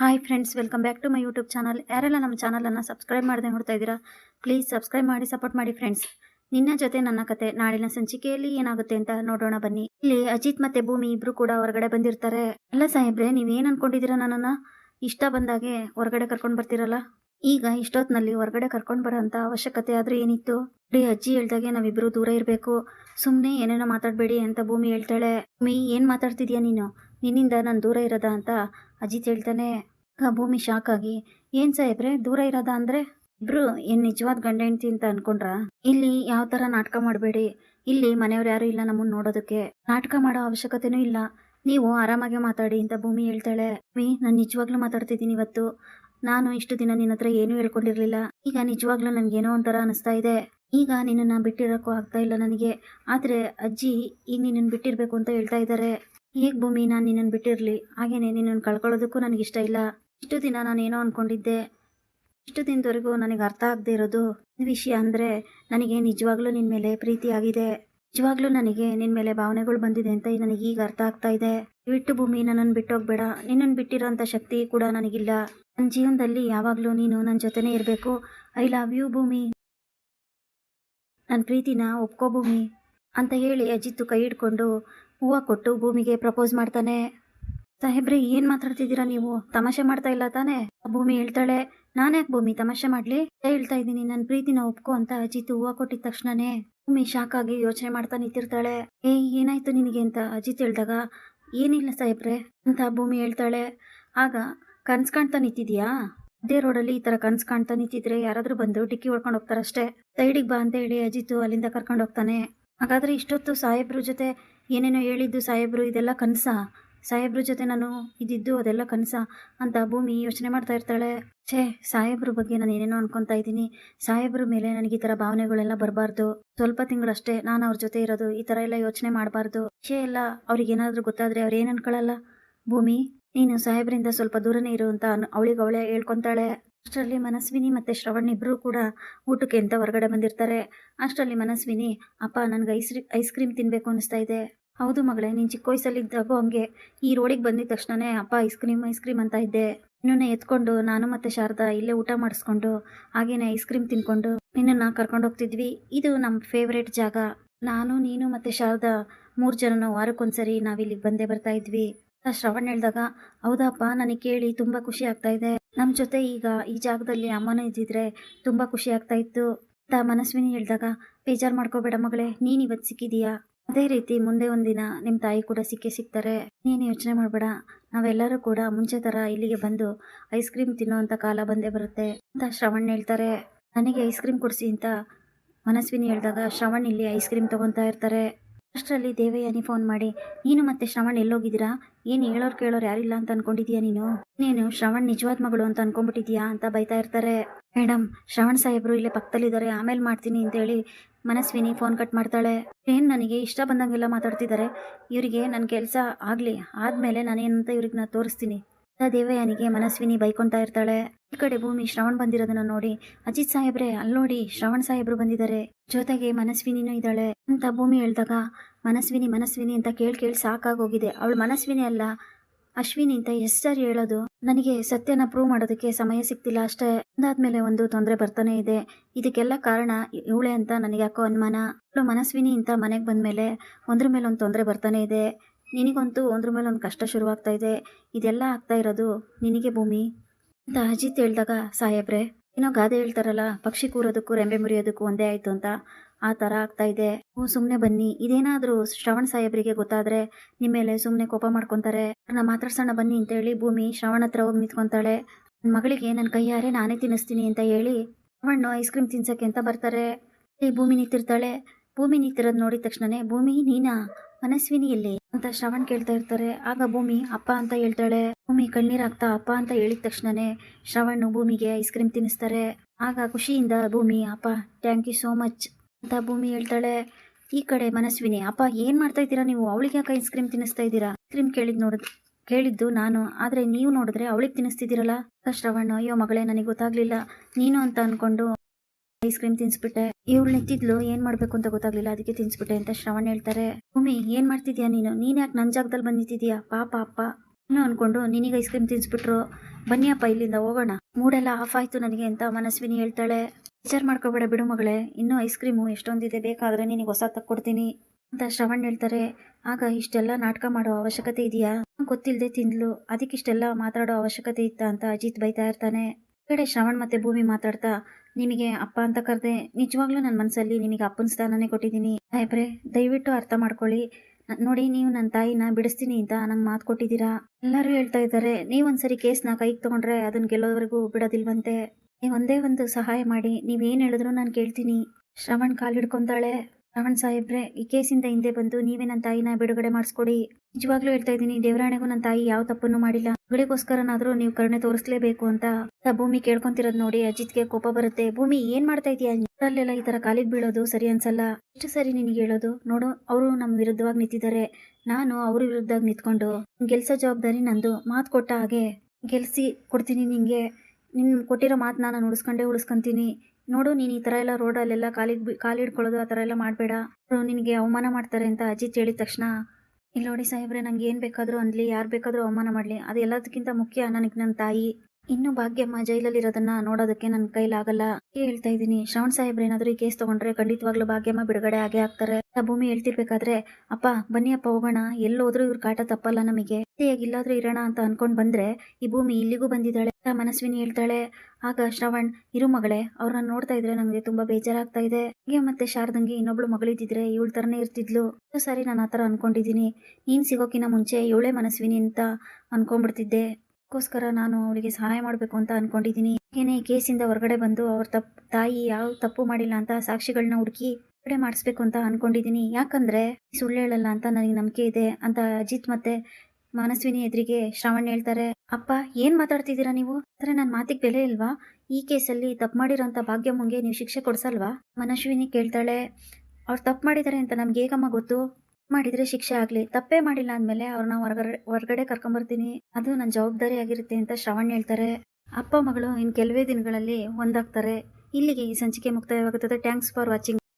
Hi friends welcome back to my YouTube channel ಯಾರೆಲ್ಲ ನಮ್ಮ ಚಾನಲನ್ನು ಸಬ್ಸ್ಕ್ರೈಬ್ ಮಾಡದೆ ನೋಡ್ತಾ ಇದ್ದೀರಾ ಪ್ಲೀಸ್ ಸಬ್ಸ್ಕ್ರೈಬ್ ಮಾಡಿ ಸಪೋರ್ಟ್ ಮಾಡಿ ಫ್ರೆಂಡ್ಸ್ ನಿನ್ನ ಜೊತೆ ನನ್ನ ಕತೆ ನಾಡಿನ ಸಂಚಿಕೆಯಲ್ಲಿ ಏನಾಗುತ್ತೆ ಅಂತ ನೋಡೋಣ ಬನ್ನಿ. ಇಲ್ಲಿ ಅಜಿತ್ ಮತ್ತೆ ಭೂಮಿ ಇಬ್ರು ಕೂಡ ಹೊರಗಡೆ ಬಂದಿರ್ತಾರೆ. ಅಲ್ಲ ಸಾಹೇಬ್ರೆ, ನೀವೇನು ಅನ್ಕೊಂಡಿದ್ದೀರಾ ನನ್ನನ್ನ? ಇಷ್ಟ ಬಂದಾಗೆ ಹೊರಗಡೆ ಕರ್ಕೊಂಡು ಬರ್ತೀರಲ್ಲ? ಈಗ ಇಷ್ಟೊತ್ತಿನಲ್ಲಿ ಹೊರಗಡೆ ಕರ್ಕೊಂಡು ಅಂತ ಅವಶ್ಯಕತೆ ಆದ್ರೆ ಏನಿತ್ತು? ಅಜ್ಜಿ ಹೇಳ್ದಾಗೆ ನಾವಿಬ್ರು ದೂರ ಇರಬೇಕು. ಸುಮ್ಮನೆ ಏನೇನೋ ಮಾತಾಡಬೇಡಿ ಅಂತ ಭೂಮಿ ಹೇಳ್ತಾಳೆ. ಭೂಮಿ, ಏನು ಮಾತಾಡ್ತಿದ್ಯಾ ನೀನು? ನಿನ್ನಿಂದ ನಾನು ದೂರ ಇರೋದ ಅಂತ ಅಜಿತ್ ಹೇಳ್ತಾನೆ. ಭೂಮಿ ಶಾಕ್ ಆಗಿ, ಏನ್ ಸಾಹೇಬ್ರೆ, ದೂರ ಇರೋದ ಅಂದ್ರೆ? ಇಬ್ರು ಏನು ನಿಜವಾದ ಗಂಡ ಹೆಂಡ್ತಿ ಅಂತ ಅನ್ಕೊಂಡ್ರ? ಇಲ್ಲಿ ಯಾವ ತರ ನಾಟಕ ಮಾಡಬೇಡಿ. ಇಲ್ಲಿ ಮನೆಯವ್ರು ಯಾರು ಇಲ್ಲ ನಮ್ಮನ್ನು ನೋಡೋದಕ್ಕೆ. ನಾಟಕ ಮಾಡೋ ಅವಶ್ಯಕತೆನೂ ಇಲ್ಲ. ನೀವು ಆರಾಮಾಗೆ ಮಾತಾಡಿ ಅಂತ ಭೂಮಿ ಹೇಳ್ತಾಳೆ. ಭೂಮಿ, ನಾನು ನಿಜವಾಗ್ಲೂ ಮಾತಾಡ್ತಿದ್ದೀನಿ ಇವತ್ತು. ನಾನು ಇಷ್ಟು ದಿನ ನಿನ್ನ ಹತ್ರ ಏನೂ ಹೇಳ್ಕೊಂಡಿರ್ಲಿಲ್ಲ. ಈಗ ನಿಜವಾಗ್ಲೂ ನನಗೇನೋ ಒಂಥರ ಅನಿಸ್ತಾ ಇದೆ. ಈಗ ನಿನ್ನನ್ನು ಬಿಟ್ಟಿರೋಕ್ಕೂ ಆಗ್ತಾ ಇಲ್ಲ ನನಗೆ. ಆದರೆ ಅಜ್ಜಿ ಈಗ ನಿನ್ನನ್ನು ಬಿಟ್ಟಿರಬೇಕು ಅಂತ ಹೇಳ್ತಾ ಇದ್ದಾರೆ ಹೇಗೆ ಭೂಮಿ, ನಾನು ನಿನ್ನನ್ನು ಬಿಟ್ಟಿರಲಿ? ಹಾಗೇನೆ ನಿನ್ನನ್ನು ಕಳ್ಕೊಳ್ಳೋದಕ್ಕೂ ಇಷ್ಟ ಇಲ್ಲ. ಇಷ್ಟು ದಿನ ನಾನು ಏನೋ ಅಂದ್ಕೊಂಡಿದ್ದೆ ಇಷ್ಟು ದಿನದವರೆಗೂ ನನಗೆ ಅರ್ಥ ಆಗದೆ ಇರೋದು ವಿಷಯ ಅಂದರೆ ನನಗೆ ನಿಜವಾಗ್ಲೂ ನಿನ್ನ ಮೇಲೆ ಪ್ರೀತಿ ಆಗಿದೆ. ನಿಜವಾಗ್ಲೂ ನನಗೆ ನಿನ್ನ ಮೇಲೆ ಭಾವನೆಗಳು ಬಂದಿದೆ ಅಂತ ನನಗೆ ಈಗ ಅರ್ಥ ಆಗ್ತಾ ಇದೆ. ಬಿಟ್ಟು ಭೂಮಿ, ನನ್ನನ್ನು ಬಿಟ್ಟೋಗ್ಬೇಡ. ನಿನ್ನನ್ನು ಬಿಟ್ಟಿರೋಂಥ ಶಕ್ತಿ ಕೂಡ ನನಗಿಲ್ಲ. ನನ್ನ ಜೀವನದಲ್ಲಿ ಯಾವಾಗಲೂ ನೀನು ನನ್ನ ಜೊತೆನೇ ಇರಬೇಕು. ಐ ಲವ್ ಯು ಭೂಮಿ. ನನ್ನ ಪ್ರೀತಿನ ಒಪ್ಕೋ ಭೂಮಿ ಅಂತ ಹೇಳಿ ಅಜಿತ್ತು ಕೈ ಹಿಡ್ಕೊಂಡು ಹೂವು ಕೊಟ್ಟು ಭೂಮಿಗೆ ಪ್ರಪೋಸ್ ಮಾಡ್ತಾನೆ. ಸಾಹೇಬ್ರಿ, ಏನು ಮಾತಾಡ್ತಿದ್ದೀರಾ ನೀವು? ತಮಾಷೆ ಮಾಡ್ತಾ ಇಲ್ಲ ತಾನೇ? ಭೂಮಿ ಹೇಳ್ತಾಳೆ, ನಾನ್ಯಾಕೆ ಭೂಮಿ ತಮಾಷೆ ಮಾಡ್ಲಿ? ಹೇಳ್ತಾ ಇದ್ದೀನಿ ನನ್ನ ಪ್ರೀತಿನ ಒಪ್ಕೋ ಅಂತ ಅಜಿತ್ ಹೂವು ಕೊಟ್ಟಿದ ತಕ್ಷಣನೇ ಭೂಮಿ ಶಾಕ್ ಆಗಿ ಯೋಚನೆ ಮಾಡ್ತಾ ನಿಂತಿರ್ತಾಳೆ. ಏ, ಏನಾಯ್ತು ನಿನಗೆ ಅಂತ ಅಜಿತ್ ಹೇಳ್ದಾಗ, ಏನಿಲ್ಲ ಸಾಹೇಬ್ರೆ ಅಂತ ಭೂಮಿ ಹೇಳ್ತಾಳೆ. ಆಗ ಕನ್ಸ್ ಕಾಣ್ತಾ ನಿಂತಿದ್ಯಾ? ಅದೇ ರೋಡಲ್ಲಿ ಈ ತರ ಕನ್ಸ್ ಕಾಣ್ತಾ ನಿಂತಿದ್ರೆ ಯಾರಾದರೂ ಬಂದು ಡಿಕ್ಕಿ ಹೊಡ್ಕೊಂಡು ಹೋಗ್ತಾರಷ್ಟೇ ಸೈಡಿಗೆ ಬಾ ಅಂತ ಹೇಳಿ ಅಜಿತ್ ಅಲ್ಲಿಂದ ಕರ್ಕೊಂಡು ಹೋಗ್ತಾನೆ. ಹಾಗಾದ್ರೆ ಇಷ್ಟೊತ್ತು ಸಾಹೇಬ್ರ ಜೊತೆ ಏನೇನೋ ಹೇಳಿದ್ದು ಸಾಹೇಬ್ರು, ಇದೆಲ್ಲ ಕನಸ? ಸಾಹೇಬ್ರ ಜೊತೆ ನಾನು ಇದ್ದಿದ್ದು ಅದೆಲ್ಲ ಕನಸ ಅಂತ ಭೂಮಿ ಯೋಚನೆ ಮಾಡ್ತಾ ಇರ್ತಾಳೆ. ಛೇ, ಸಾಹೇಬ್ರ ಬಗ್ಗೆ ನಾನು ಏನೇನೋ ಅನ್ಕೊತಾ ಇದ್ದೀನಿ. ಸಾಹೇಬ್ರ ಮೇಲೆ ನನಗೆ ಈ ತರ ಭಾವನೆಗಳೆಲ್ಲ ಬರಬಾರ್ದು. ಸ್ವಲ್ಪ ತಿಂಗಳಷ್ಟೇ ನಾನು ಅವ್ರ ಜೊತೆ ಇರೋದು, ಈ ತರ ಎಲ್ಲ ಯೋಚನೆ ಮಾಡಬಾರ್ದು. ಛೇ ಎಲ್ಲ ಅವ್ರಿಗೆ ಏನಾದ್ರೂ ಗೊತ್ತಾದ್ರೆ ಅವ್ರು ಏನು ಅನ್ಕೊಳ್ಳಲ್ಲ ಭೂಮಿ ನೀನು ಸಾಹೇಬ್ರಿಂದ ಸ್ವಲ್ಪ ದೂರನೇ ಇರು ಅಂತ ಅವಳಿಗೆ ಅವಳೇ ಹೇಳ್ಕೊತಾಳೆ. ಅಷ್ಟರಲ್ಲಿ ಮನಸ್ವಿನಿ ಮತ್ತು ಶ್ರವಣ್ ಇಬ್ಬರೂ ಕೂಡ ಊಟಕ್ಕೆ ಅಂತ ಹೊರಗಡೆ ಬಂದಿರ್ತಾರೆ. ಅಷ್ಟರಲ್ಲಿ ಮನಸ್ವಿನಿ, ಅಪ್ಪ, ನನಗೆ ಐಸ್ ಐಸ್ ಕ್ರೀಮ್ ತಿನ್ನಬೇಕು ಅನಿಸ್ತಾ ಇದೆ. ಹೌದು ಮಗಳೇ, ನೀನು ಚಿಕ್ಕ ವಯಸ್ಸಲ್ಲಿದ್ದಾಗೂ ಹಂಗೆ. ಈ ರೋಡಿಗೆ ಬಂದಿದ ತಕ್ಷಣನೇ ಅಪ್ಪ ಐಸ್ ಕ್ರೀಮ್ ಐಸ್ ಕ್ರೀಮ್ ಅಂತ ಇದ್ದೆ. ನಿನ್ನ ಎತ್ಕೊಂಡು ನಾನು ಮತ್ತು ಶಾರದಾ ಇಲ್ಲೇ ಊಟ ಮಾಡಿಸ್ಕೊಂಡು, ಹಾಗೇನೆ ಐಸ್ ಕ್ರೀಮ್ ತಿನ್ಕೊಂಡು ನಿನ್ನನ್ನು ಕರ್ಕೊಂಡು ಹೋಗ್ತಿದ್ವಿ. ಇದು ನಮ್ಮ ಫೇವ್ರೇಟ್ ಜಾಗ. ನಾನು, ನೀನು ಮತ್ತು ಶಾರದಾ ಮೂರು ಜನನು ವಾರಕ್ಕೊಂದ್ಸರಿ ನಾವಿಲ್ಲಿ ಬಂದೇ ಬರ್ತಾ ಇದ್ವಿ. ಶ್ರವಣ್ ಹೇಳಿದಾಗ, ಹೌದಪ್ಪ, ನನಗೆ ಕೇಳಿ ತುಂಬ ಖುಷಿ ಆಗ್ತಾ ಇದೆ. ನಮ್ಮ ಜೊತೆ ಈಗ ಈ ಜಾಗದಲ್ಲಿ ಅಮ್ಮನೂ ಇದ್ದಿದ್ರೆ ತುಂಬ ಖುಷಿ ಆಗ್ತಾ ಇತ್ತು. ಅಂತ ಮನಸ್ವಿನಿ ಹೇಳಿದಾಗ, ಬೇಜಾರು ಮಾಡ್ಕೋಬೇಡ ಮಗಳೇ, ನೀನು ಇವತ್ತು ಸಿಕ್ಕಿದೀಯಾ? ಅದೇ ರೀತಿ ಮುಂದೆ ಒಂದಿನ ನಿಮ್ಮ ತಾಯಿ ಕೂಡ ಸಿಕ್ಕೇ ಸಿಗ್ತಾರೆ ನೀನು ಯೋಚನೆ ಮಾಡಬೇಡ, ನಾವೆಲ್ಲರೂ ಕೂಡ ಮುಂಚೆ ಥರ ಇಲ್ಲಿಗೆ ಬಂದು ಐಸ್ ಕ್ರೀಮ್ ತಿನ್ನೋವಂಥ ಕಾಲ ಬಂದೇ ಬರುತ್ತೆ ಅಂತ ಶ್ರವಣ್ ಹೇಳ್ತಾರೆ. ನನಗೆ ಐಸ್ ಕ್ರೀಮ್ ಕೊಡಿಸಿ ಅಂತ ಮನಸ್ವಿನಿ ಹೇಳಿದಾಗ, ಶ್ರವಣ್ ಇಲ್ಲಿ ಐಸ್ ಕ್ರೀಮ್ ತೊಗೊತಾ ಇರ್ತಾರೆ. ಅಷ್ಟರಲ್ಲಿ ದೇವಯ್ಯನಿ ಫೋನ್ ಮಾಡಿ, ನೀನು ಮತ್ತೆ ಶ್ರವಣ್ ಎಲ್ಲೋಗಿದ್ದೀರಾ? ಏನು ಹೇಳೋರು ಕೇಳೋರು ಯಾರಿಲ್ಲ ಅಂತ ಅನ್ಕೊಂಡಿದ್ಯಾ ನೀನು? ನೀನು ಶ್ರವಣ್ ನಿಜವಾದ ಮಗಳು ಅಂತ ಅನ್ಕೊಂಡ್ಬಿಟ್ಟಿದ್ಯಾ ಅಂತ ಬೈತಾ ಇರ್ತಾರೆ. ಮೇಡಮ್ ಶ್ರವಣ್ ಸಾಹೇಬ್ರು ಇಲ್ಲೇ ಪಕ್ಕದಲ್ಲಿದ್ದಾರೆ, ಆಮೇಲೆ ಮಾಡ್ತೀನಿ ಅಂತ ಹೇಳಿ ಮನಸ್ವಿನಿ ಫೋನ್ ಕಟ್ ಮಾಡ್ತಾಳೆ. ಏನು ನನಗೆ ಇಷ್ಟ ಬಂದಂಗೆಲ್ಲ ಮಾತಾಡ್ತಿದ್ದಾರೆ? ಇವರಿಗೆ ನನ್ನ ಕೆಲಸ ಆಗಲಿ, ಆದಮೇಲೆ ನಾನೇನಂತ ಇವ್ರಿಗೆ ನಾನು ತೋರಿಸ್ತೀನಿ. ಅಂತ ದೇವಯ್ಯನಿಗೆ ಮನಸ್ವಿನಿ ಬೈಕೊಂತ ಇರ್ತಾಳೆ. ಈ ಕಡೆ ಭೂಮಿ ಶ್ರವಣ್ ಬಂದಿರೋದನ್ನ ನೋಡಿ ಅಜಿತ್ ಸಾಹೇಬ್ರೆ, ಅಲ್ಲಿ ನೋಡಿ ಶ್ರವಣ್ ಸಾಹೇಬ್ರು ಬಂದಿದ್ದಾರೆ. ಜೊತೆಗೆ ಮನಸ್ವಿನಿನೂ ಇದ್ದಾಳೆ. ಅಂತ ಭೂಮಿ ಹೇಳ್ದಾಗ, ಮನಸ್ವಿನಿ ಮನಸ್ವಿನಿ ಅಂತ ಕೇಳಿ ಕೇಳಿ ಸಾಕಾಗೋಗಿದೆ. ಅವಳು ಮನಸ್ವಿನಿ ಅಲ್ಲ. ಅಶ್ವಿನಿ ಅಂತ ಹೆಸರು ಹೇಳೋದು ನನಗೆ ಸತ್ಯನ ಪ್ರೂವ್ ಮಾಡೋದಕ್ಕೆ ಸಮಯ ಸಿಗ್ತಿಲ್ಲ ಅಷ್ಟೇ. ಅಂದಾದ್ಮೇಲೆ ಒಂದು ತೊಂದರೆ ಬರ್ತಾನೆ ಇದೆ. ಇದಕ್ಕೆಲ್ಲ ಕಾರಣ ಇವಳೆ ಅಂತ ನನಗೆ ಯಾಕೋ ಅನುಮಾನ. ಮನಸ್ವಿನಿ ಅಂತ ಮನೆಗೆ ಬಂದಮೇಲೆ ಒಂದ್ರ ಮೇಲೆ ಒಂದು ತೊಂದರೆ ಬರ್ತಾನೆ ಇದೆ. ನಿನಗಂತೂ ಒಂದ್ರ ಮೇಲೆ ಒಂದು ಕಷ್ಟ ಶುರುವಾಗ್ತಾ ಇದೆ. ಇದೆಲ್ಲ ಆಗ್ತಾ ಇರೋದು ನಿನಗೆ ಭೂಮಿ. ಅಂತ ಅಜಿತ್ ಹೇಳಿದಾಗ, ಸಾಹೇಬ್ರೆ, ಏನೋ ಗಾದೆ ಹೇಳ್ತಾರಲ್ಲ, ಪಕ್ಷಿ ಕೂರೋದಕ್ಕೂ, ರೆಂಬೆ ಮುರಿಯೋದಕ್ಕೂ ಒಂದೇ ಆಯಿತು ಅಂತ. ಆ ಥರ ಆಗ್ತಾ ಇದೆ. ಹ್ಞೂ ಸುಮ್ಮನೆ ಬನ್ನಿ. ಇದೇನಾದರೂ ಶ್ರವಣ್ ಸಾಹೇಬ್ರಿಗೆ ಗೊತ್ತಾದರೆ ನಿಮ್ಮ ಮೇಲೆ ಸುಮ್ಮನೆ ಕೋಪ ಮಾಡ್ಕೊತಾರೆ. ಅವ್ರನ್ನ ಮಾತಾಡ್ಸೋಣ ಬನ್ನಿ ಅಂತೇಳಿ ಭೂಮಿ ಶ್ರವಣ್ ಹತ್ರ ಹೋಗಿ ನಿಂತ್ಕೊತಾಳೆ. ನನ್ನ ಮಗಳಿಗೆ ನನ್ನ ಕೈಯಾರೆ ನಾನೇ ತಿನ್ನಿಸ್ತೀನಿ ಅಂತ ಹೇಳಿ ಶ್ರವಣ್ಣು ಐಸ್ ಕ್ರೀಮ್ ತಿನ್ಸೋಕ್ಕೆ ಅಂತ ಬರ್ತಾರೆ. ಈ ಭೂಮಿ ನಿಂತಿರ್ತಾಳೆ. ಭೂಮಿ ನಿಂತಿರೋದು ನೋಡಿದ ತಕ್ಷಣನೇ ಭೂಮಿ, ನೀನಾ? ಮನಸ್ವಿನಿ ಇಲ್ಲಿ ಅಂತ ಶ್ರವಣ್ ಕೇಳ್ತಾ ಇರ್ತಾರೆ. ಆಗ ಭೂಮಿ, ಅಪ್ಪ ಅಂತ ಹೇಳ್ತಾಳೆ. ಭೂಮಿ ಕಣ್ಣೀರಾಗ್ತಾ ಅಪ್ಪ ಅಂತ ಹೇಳಿದ ತಕ್ಷಣನೇ ಶ್ರವಣ್ ಭೂಮಿಗೆ ಐಸ್ ಕ್ರೀಮ್ ತಿನ್ನಿಸ್ತಾರೆ. ಆಗ ಖುಷಿಯಿಂದ ಭೂಮಿ, ಅಪ್ಪ ಥ್ಯಾಂಕ್ ಯು ಸೋ ಮಚ್ ಅಂತ ಭೂಮಿ ಹೇಳ್ತಾಳೆ. ಈ ಕಡೆ ಮನಸ್ವಿನಿ, ಅಪ್ಪ, ಏನು ಮಾಡ್ತಾ ಇದ್ದೀರಾ ನೀವು? ಅವಳಿಗೆ ಯಾಕೆ ಐಸ್ ಕ್ರೀಮ್ ತಿನ್ನಿಸ್ತಾ ಇದ್ದೀರಾ? ಐಸ್ ಕ್ರೀಮ್ ಕೇಳಿದ್ ನೋಡಿದ್ ಕೇಳಿದ್ದು ನಾನು. ಆದ್ರೆ ನೀವು ನೋಡಿದ್ರೆ ಅವಳಿಗೆ ತಿನ್ನಿಸ್ತಿದ್ದೀರಲ್ಲ? ಶ್ರವಣ್, ಅಯ್ಯೋ ಮಗಳೇ, ನನಗೆ ಗೊತ್ತಾಗ್ಲಿಲ್ಲ. ನೀನು ಅಂತ ಅನ್ಕೊಂಡು ಐಸ್ ಕ್ರೀಮ್ ತಿನ್ಸ್ಬಿಟ್ಟೆ. ಇವ್ಳು ನೆತ್ತಿದ್ಲು ಏನ್ ಮಾಡ್ಬೇಕು ಅಂತ ಗೊತ್ತಾಗ್ಲಿಲ್ಲ ಅದಕ್ಕೆ ತಿನ್ಸ್ಬಿಟ್ಟೆ ಅಂತ ಶ್ರವಣ್ ಹೇಳ್ತಾರೆ. ಭೂಮಿ ಏನ್ ಮಾಡ್ತಿದ್ಯಾ ನೀನು? ನೀನ್ ಯಾಕೆ ನನ್ ಜಾಗದಲ್ಲಿ ಬಂದಿದ್ದೀಯಾ ಪಾಪ ಅಪ್ಪ. ಇನ್ನೂ ಅನ್ಕೊಂಡು ನಿನಗೆ ಐಸ್ ಕ್ರೀಮ್ ತಿನ್ಸ್ಬಿಟ್ರು. ಬನ್ನಿ ಅಪ್ಪ ಇಲ್ಲಿಂದ ಹೋಗೋಣ. ಮೂಡೆಲ್ಲ ಆಫ್ ಆಯ್ತು ನನಗೆ ಅಂತ ಮನಸ್ವಿನಿ ಹೇಳ್ತಾಳೆ. ವಿಚಾರ ಮಾಡ್ಕೋಬೇಡ ಬಿಡು ಮಗಳೇ. ಇನ್ನೂ ಐಸ್ ಕ್ರೀಮು ಎಷ್ಟೊಂದಿದೆ ಬೇಕಾದ್ರೆ ನಿನಗೆ ಹೊಸ ತಕ್ಕೊಡ್ತೀನಿ ಅಂತ ಶ್ರವಣ್ ಹೇಳ್ತಾರೆ. ಆಗ ಇಷ್ಟೆಲ್ಲ ನಾಟಕ ಮಾಡೋ ಅವಶ್ಯಕತೆ ಇದೆಯಾ? ಗೊತ್ತಿಲ್ಲದೆ ತಿಂದ್ಲು. ಅದಕ್ಕಿಷ್ಟೆಲ್ಲ ಮಾತಾಡೋ ಅವಶ್ಯಕತೆ ಇತ್ತ ಅಂತ ಅಜಿತ್ ಬೈತಾ ಇರ್ತಾನೆ. ಕಡೆ ಶ್ರವಣ್ ಮತ್ತೆ ಭೂಮಿ ಮಾತಾಡ್ತಾ, ನಿಮಗೆ ಅಪ್ಪ ಅಂತ ಕರೆದೆ, ನಿಜವಾಗ್ಲೂ ನನ್ನ ಮನಸ್ಸಲ್ಲಿ ನಿಮಗೆ ಅಪ್ಪನ ಸ್ಥಾನನೇ ಕೊಟ್ಟಿದ್ದೀನಿ. ಸಾಹೇಬ್ರೆ, ದಯವಿಟ್ಟು ಅರ್ಥ ಮಾಡ್ಕೊಳ್ಳಿ. ನೋಡಿ ನೀವು ನನ್ನ ತಾಯಿನ ಬಿಡಿಸ್ತೀನಿ ಅಂತ ನಂಗೆ ಮಾತು ಕೊಟ್ಟಿದ್ದೀರಾ? ಎಲ್ಲರೂ ಹೇಳ್ತಾ ಇದ್ದಾರೆ. ನೀವೊಂದ್ಸರಿ ಕೇಸ್ನ ಕೈಗೆ ತಗೊಂಡ್ರೆ ಅದನ್ನ ಗೆಲ್ಲೋವರೆಗೂ ಬಿಡೋದಿಲ್ವಂತೆ. ನೀವು ಒಂದೇ ಒಂದು ಸಹಾಯ ಮಾಡಿ ನೀವೇನು ಹೇಳಿದ್ರು ನಾನು ಕೇಳ್ತೀನಿ. ಶ್ರವಣ್ ಕಾಲು ಶ್ರವಣ್ ಸಾಹೇಬ್ರೆ, ಈ ಕೇಸಿಂದ ಹಿಂದೆ ಬಂದು ನೀವೇ ನನ್ನ ತಾಯಿನ ಬಿಡುಗಡೆ ಮಾಡಿಸ್ಕೊಡಿ. ನಿಜವಾಗ್ಲೂ ಹೇಳ್ತಾ ಇದ್ದೀನಿ, ದೇವರಾಣೆಗೂ ನನ್ನ ತಾಯಿ ಯಾವ ತಪ್ಪನ್ನು ಮಾಡಿಲ್ಲ. ಮಗಳಿಗೋಸ್ಕರನಾದ್ರೂ ನೀವು ಕರುಣೆ ತೋರಿಸ್ಲೇಬೇಕು ಅಂತ ಭೂಮಿ ಕೇಳ್ಕೊಂತಿರೋದ್ ನೋಡಿ ಅಜಿತ್ಗೆ ಕೋಪ ಬರುತ್ತೆ. ಭೂಮಿ ಏನ್ ಮಾಡ್ತಾ ಇದೀಯ ಅಲ್ಲೆಲ್ಲ ಈ ತರ ಕಾಲಿಗೆ ಬೀಳೋದು ಸರಿ ಅನ್ಸಲ್ಲ. ಎಷ್ಟು ಸರಿ ನಿನಗೆ ಹೇಳೋದು? ನೋಡು, ಅವರು ನಮ್ಮ ವಿರುದ್ಧವಾಗಿ ನಿಂತಿದ್ದಾರೆ. ನಾನು ಅವ್ರ ವಿರುದ್ಧವಾಗಿ ನಿಂತ್ಕೊಂಡು ಗೆಲ್ಸೋ ಜವಾಬ್ದಾರಿ ನಂದು. ಮಾತು ಕೊಟ್ಟ ಹಾಗೆ ಗೆಲ್ಸಿ ಕೊಡ್ತೀನಿ ನಿಂಗೆ. ನಿನ್ ಕೊಟ್ಟಿರೋ ಮಾತು ನಾನು ಉಳಿಸ್ಕೊಂಡೇ ಉಳಿಸ್ಕೊಂತೀನಿ. ನೋಡು, ನೀನು ಈ ಥರ ಎಲ್ಲ ರೋಡಲ್ಲೆಲ್ಲ ಕಾಲಿಗೆ ಕಾಲಿಡ್ಕೊಳ್ಳೋದು ಆ ಥರ ಎಲ್ಲ ಮಾಡಬೇಡ. ನಿನಗೆ ಅವಮಾನ ಮಾಡ್ತಾರೆ ಅಂತ ಅಜಿತ್ ಹೇಳಿದ ತಕ್ಷಣ, ಇಲ್ಲಿ ನೋಡಿ ಸಾಹೇಬ್ರೆ, ನಂಗೆ ಏನು ಬೇಕಾದರೂ ಅನ್ಲಿ, ಯಾರು ಬೇಕಾದರೂ ಅವಮಾನ ಮಾಡಲಿ. ಅದು ಎಲ್ಲದಕ್ಕಿಂತ ಮುಖ್ಯ, ನನಗೆ ನನ್ನ ತಾಯಿ. ಇನ್ನು ಭಾಗ್ಯಮ್ಮ ಜೈಲಲ್ಲಿರೋದನ್ನ ನೋಡೋದಕ್ಕೆ ನನ್ನ ಕೈಲಾಗಲ್ಲ. ಹೇಳ್ತಾ ಇದ್ದೀನಿ. ಶ್ರವಣ್ ಸಾಹೇಬ್ರ ಏನಾದ್ರೂ ಈ ಕೇಸ್ ತಗೊಂಡ್ರೆ ಖಂಡಿತವಾಗ್ಲೂ ಭಾಗ್ಯಮ್ಮ ಬಿಡುಗಡೆ ಆಗೇ ಆಗ್ತಾರೆ. ಆ ಭೂಮಿ ಹೇಳ್ತಿರ್ಬೇಕಾದ್ರೆ, ಅಪ್ಪ, ಬನ್ನಿ ಅಪ್ಪ, ಹೋಗೋಣ. ಎಲ್ಲೋದ್ರೂ ಇವ್ರ ಕಾಟ ತಪ್ಪಲ್ಲ ನಮಗೆ. ಇಲ್ಲಾದ್ರೂ ಇರೋಣ ಅಂತ ಅನ್ಕೊಂಡ್ ಬಂದ್ರೆ ಈ ಭೂಮಿ ಇಲ್ಲಿಗೂ ಬಂದಿದ್ದಾಳೆ. ಮನಸ್ವಿನಿ ಹೇಳ್ತಾಳೆ, ಆಗ ಶ್ರವಣ್, ಇರು ಮಗಳೇ. ಅವ್ರನ್ನ ನೋಡ್ತಾ ಇದ್ರೆ ನನಗೆ ತುಂಬಾ ಬೇಜಾರಾಗ್ತಾ ಇದೆ. ಹೀಗೆ ಮತ್ತೆ ಶಾರದಂಗಿ ಇನ್ನೊಬ್ಳು ಮಗಳಿದ್ದಿದ್ರೆ ಇವಳ ತರನೇ ಇರ್ತಿದ್ಲು. ಸರಿ, ನಾನು ಆತರ ಅನ್ಕೊಂಡಿದೀನಿ ಅನ್ಕೊಂಡಿದ್ದೀನಿ. ನೀನ್ ಸಿಗೋಕಿನ ಮುಂಚೆ ಇವಳೇ ಮನಸ್ವಿನಿ ಅಂತ ಅನ್ಕೊಂಡ್ಬಿಡ್ತಿದ್ದೆ. ಅದಕ್ಕೋಸ್ಕರ ನಾನು ಅವಳಿಗೆ ಸಹಾಯ ಮಾಡಬೇಕು ಅಂತ ಅನ್ಕೊಂಡಿದ್ದೀನಿ. ಏನೇ ಕೇಸಿಂದ ಹೊರಗಡೆ ಬಂದು ಅವ್ರ ತಪ್ಪು ತಾಯಿ ಯಾವ ತಪ್ಪು ಮಾಡಿಲ್ಲ ಅಂತ ಸಾಕ್ಷಿಗಳನ್ನ ಹುಡುಕಿ ಹೊರಗಡೆ ಮಾಡಿಸ್ಬೇಕು ಅಂತ ಅನ್ಕೊಂಡಿದ್ದೀನಿ. ಯಾಕಂದ್ರೆ ಸುಳ್ಳು ಹೇಳಲ್ಲ ಅಂತ ನನಗೆ ನಂಬಿಕೆ ಇದೆ ಅಂತ ಅಜಿತ್ ಮತ್ತೆ ಮನಸ್ವಿನಿ ಎದುರಿಗೆ ಶ್ರವಣ್ ಹೇಳ್ತಾರೆ. ಅಪ್ಪ, ಏನ್ ಮಾತಾಡ್ತಿದ್ದೀರಾ ನೀವು? ಅಂದ್ರೆ ನನ್ನ ಮಾತಿಗೆ ಬೆಲೆ ಇಲ್ವಾ? ಈ ಕೇಸಲ್ಲಿ ತಪ್ಪು ಭಾಗ್ಯ ಮುಂಗೆ ನೀವು ಶಿಕ್ಷೆ ಕೊಡ್ಸಲ್ವಾ? ಮನಸ್ವಿನಿ ಕೇಳ್ತಾಳೆ, ಅವ್ರು ತಪ್ಪು ಮಾಡಿದ್ದಾರೆ ಅಂತ ನಮ್ಗೆ ಹೇಗಮ್ಮ ಗೊತ್ತು? ಮಾಡಿದ್ರೆ ಶಿಕ್ಷೆ ಆಗ್ಲಿ, ತಪ್ಪೇ ಮಾಡಿಲ್ಲ ಅಂದಮೇಲೆ ಅವ್ರನ್ನ ಹೊರಗಡೆ ಹೊರಗಡೆ ಕರ್ಕೊಂಬರ್ತೀನಿ, ಅದು ನನ್ನ ಜವಾಬ್ದಾರಿ ಆಗಿರುತ್ತೆ ಅಂತ ಶ್ರವಣ್ ಹೇಳ್ತಾರೆ. ಅಪ್ಪ ಮಗಳು ಇನ್ನು ಕೆಲವೇ ದಿನಗಳಲ್ಲಿ ಒಂದಾಗ್ತಾರೆ. ಇಲ್ಲಿಗೆ ಈ ಸಂಚಿಕೆ ಮುಕ್ತಾಯವಾಗುತ್ತದೆ. Thanks for watching